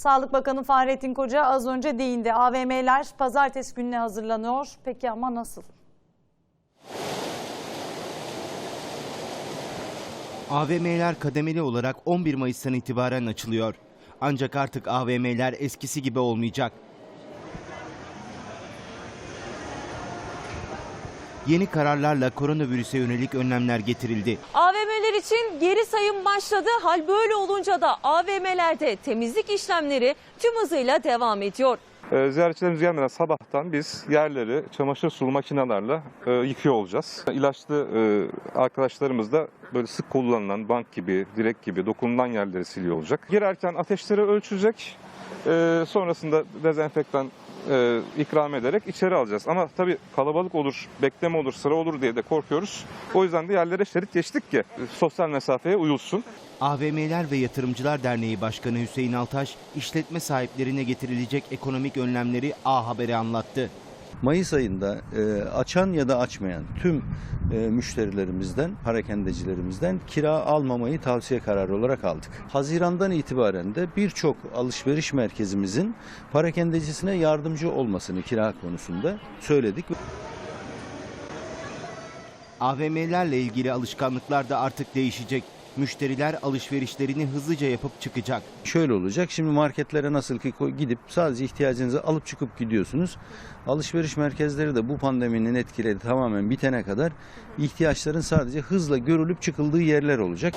Sağlık Bakanı Fahrettin Koca az önce değindi. AVM'ler pazartesi gününe hazırlanıyor. Peki ama nasıl? AVM'ler kademeli olarak 11 Mayıs'tan itibaren açılıyor. Ancak artık AVM'ler eskisi gibi olmayacak. Yeni kararlarla koronavirüse yönelik önlemler getirildi. AVM'ler için geri sayım başladı. Hal böyle olunca da AVM'lerde temizlik işlemleri tüm hızıyla devam ediyor. Ee, Ziyaretçilerimiz gelmeden sabahtan biz yerleri çamaşır sulu makinelerle e, yıkıyor olacağız. İlaçlı e, arkadaşlarımız da böyle sık kullanılan bank gibi, direk gibi dokunulan yerleri siliyor olacak. Girerken ateşleri ölçecek. E, sonrasında dezenfektan e, ikram ederek içeri alacağız. Ama tabii kalabalık olur, bekleme olur, sıra olur diye de korkuyoruz. O yüzden de yerlere şerit geçtik ki sosyal mesafeye uyulsun. AVM'ler ve Yatırımcılar Derneği Başkanı Hüseyin Altaş, işletme sahiplerine getirilecek ekonomik önlemleri A Haber'e anlattı. Mayıs ayında e, açan ya da açmayan tüm e, müşterilerimizden, parakendecilerimizden kira almamayı tavsiye kararı olarak aldık. Hazirandan itibaren de birçok alışveriş merkezimizin parakendecisine yardımcı olmasını kira konusunda söyledik. AVM'lerle ilgili alışkanlıklar da artık değişecek. Müşteriler alışverişlerini hızlıca yapıp çıkacak. Şöyle olacak, şimdi marketlere nasıl ki gidip sadece ihtiyacınızı alıp çıkıp gidiyorsunuz. Alışveriş merkezleri de bu pandeminin etkileri tamamen bitene kadar ihtiyaçların sadece hızla görülüp çıkıldığı yerler olacak.